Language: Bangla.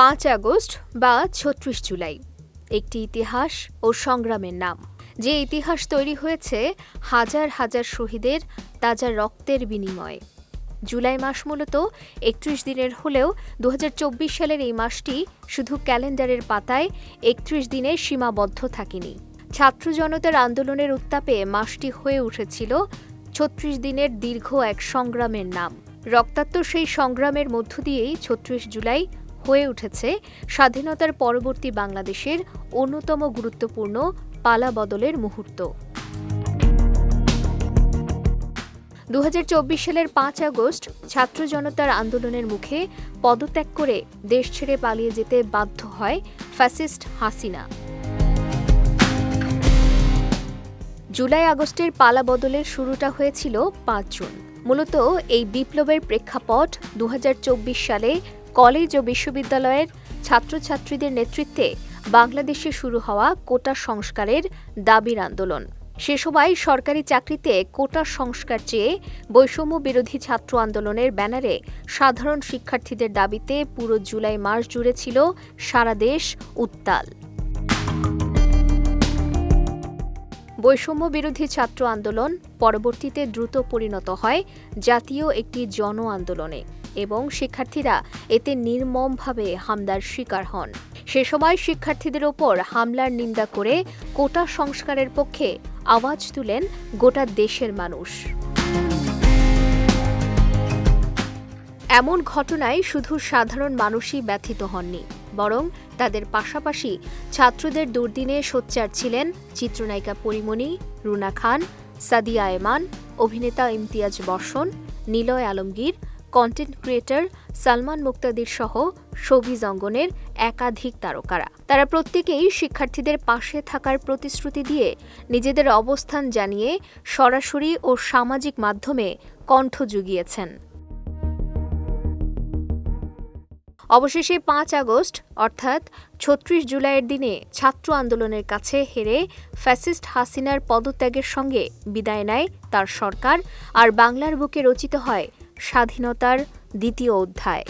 পাঁচ আগস্ট বা ছত্রিশ জুলাই। একটি ইতিহাস ও সংগ্রামের নাম। যে ইতিহাস তৈরি হয়েছে হাজার হাজার শহীদের তাজা রক্তের বিনিময়ে। জুলাই মাস মূলত একত্রিশ দিনের হলেও দু হাজার চব্বিশ সালের এই মাসটি শুধু ক্যালেন্ডারের পাতায় একত্রিশ দিনে সীমাবদ্ধ থাকেনি। ছাত্র জনতার আন্দোলনের উত্তাপে মাসটি হয়ে উঠেছিল ছত্রিশ দিনের দীর্ঘ এক সংগ্রামের নাম। রক্তাক্ত সেই সংগ্রামের মধ্য দিয়েই ছত্রিশ জুলাই হয়ে উঠেছে স্বাধীনতার পরবর্তী বাংলাদেশের অন্যতম গুরুত্বপূর্ণ পালা বদলের মুহূর্ত। দু হাজার চব্বিশ সালের পাঁচ আগস্ট ছাত্র জনতার আন্দোলনের মুখে পদত্যাগ করে দেশ ছেড়ে পালিয়ে যেতে বাধ্য হয় ফ্যাসিস্ট হাসিনা। জুলাই আগস্টের পালা বদলের শুরুটা হয়েছিল পাঁচ জুন। মূলত এই বিপ্লবের প্রেক্ষাপট দু হাজার চব্বিশ সালে কলেজ ও বিশ্ববিদ্যালয়ের ছাত্রছাত্রীদের নেতৃত্বে বাংলাদেশে শুরু হওয়া কোটা সংস্কারের দাবির আন্দোলন। সে সময় সরকারি চাকরিতে কোটা সংস্কার চেয়ে বৈষম্য বিরোধী ছাত্র আন্দোলনের ব্যানারে সাধারণ শিক্ষার্থীদের দাবিতে পুরো জুলাই মাস জুড়ে ছিল সারা দেশ উত্তাল। বৈষম্য বিরোধী ছাত্র আন্দোলন পরবর্তীতে দ্রুত পরিণত হয় জাতীয় একটি জন আন্দোলনে। এবং শিক্ষার্থীরা এতে নির্মমভাবে হামলার শিকার হন। সে সময় শিক্ষার্থীদের ওপর হামলার নিন্দা করে কোটা সংস্কারের পক্ষে আওয়াজ তুলেন গোটা দেশের মানুষ। এমন ঘটনায় শুধু সাধারণ মানুষই ব্যথিত হননি, বরং তাদের পাশাপাশি ছাত্রদের দুর্দিনে সোচ্চার ছিলেন চিত্রনায়িকা পরিমণি, রুনা খান, সাদিয়া এমান, অভিনেতা ইমতিয়াজ বর্ষণ, নিলয় আলমগীর কন্টেন্ট ক্রিয়েটর সালমান মুক্তাদির সহ শোভিজ অঙ্গনের একাধিক তারকারা। তারা প্রত্যেকেই শিক্ষার্থীদের পাশে থাকার প্রতিশ্রুতি দিয়ে নিজেদের অবস্থান জানিয়ে সরাসরি ও সামাজিক মাধ্যমে কণ্ঠ জুগিয়েছেন। অবশেষে পাঁচ আগস্ট, অর্থাৎ ছত্রিশ জুলাইয়ের দিনে ছাত্র আন্দোলনের কাছে হেরে ফ্যাসিস্ট হাসিনার পদত্যাগের সঙ্গে বিদায় নেয় তার সরকার, আর বাংলার বুকে রচিত হয় স্বাধীনতার দ্বিতীয় অধ্যায়।